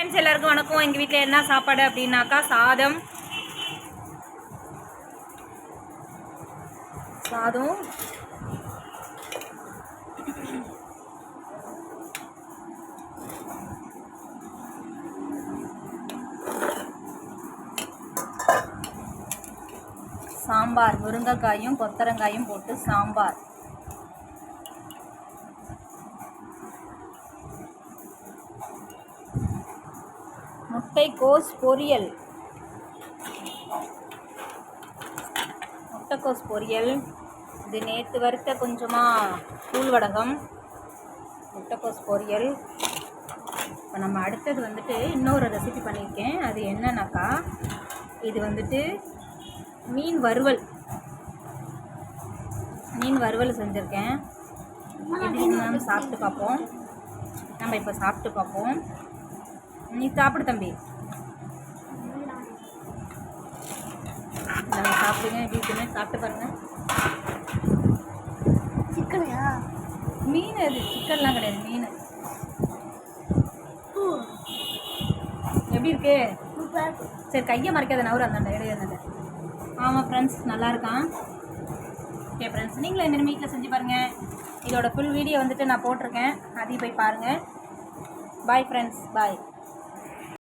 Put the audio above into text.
Friends எல்லாருக்கும் வணக்கம். எங்கள் வீட்டில் என்ன சாப்பாடு அப்படின்னாக்கா சாதம். சாதம். சாம்பார். முருங்கைக்காயும் கொத்தரங்காயும் போட்டு சாம்பார். முட்டைக்கோஸ் பொரியல். முட்டைக்கோஸ் பொரியல். இது நேற்று வறுத்த கொஞ்சமாக கூழ் வடகம். முட்டைக்கோஸ் பொரியல். இப்போ நம்ம அடுத்தது வந்துட்டு இன்னொரு ரெசிபி பண்ணியிருக்கேன். அது என்னன்னாக்கா இது வந்துட்டு மீன் வறுவல். மீன் வறுவல் செஞ்சுருக்கேன். இது நம்ம சாப்பிட்டு பார்ப்போம். நம்ம இப்போ சாப்பிட்டு பார்ப்போம். நீ சாப்பிடு தம்பி. சாப்பிடுங்க இருக்குன்னு சாப்பிட்டு பாருங்க. சிக்கனையா மீன் அது சிக்கன்லாம் கிடையாது மீன். எப்படி இருக்கு? சரி கையை மறைக்காத நவரு அந்தாண்ட இடையே அந்தாண்ட ஆமாம் ஃப்ரெண்ட்ஸ் நல்லா இருக்கான். ஓகே ஃப்ரெண்ட்ஸ் நீங்களும் இந்த வீட்டில் செஞ்சு பாருங்கள் இதோட ஃபுல் வீடியோ வந்துட்டு நான் போட்டிருக்கேன். அதையும் போய் பாருங்கள் பாய் ஃப்ரெண்ட்ஸ் பாய்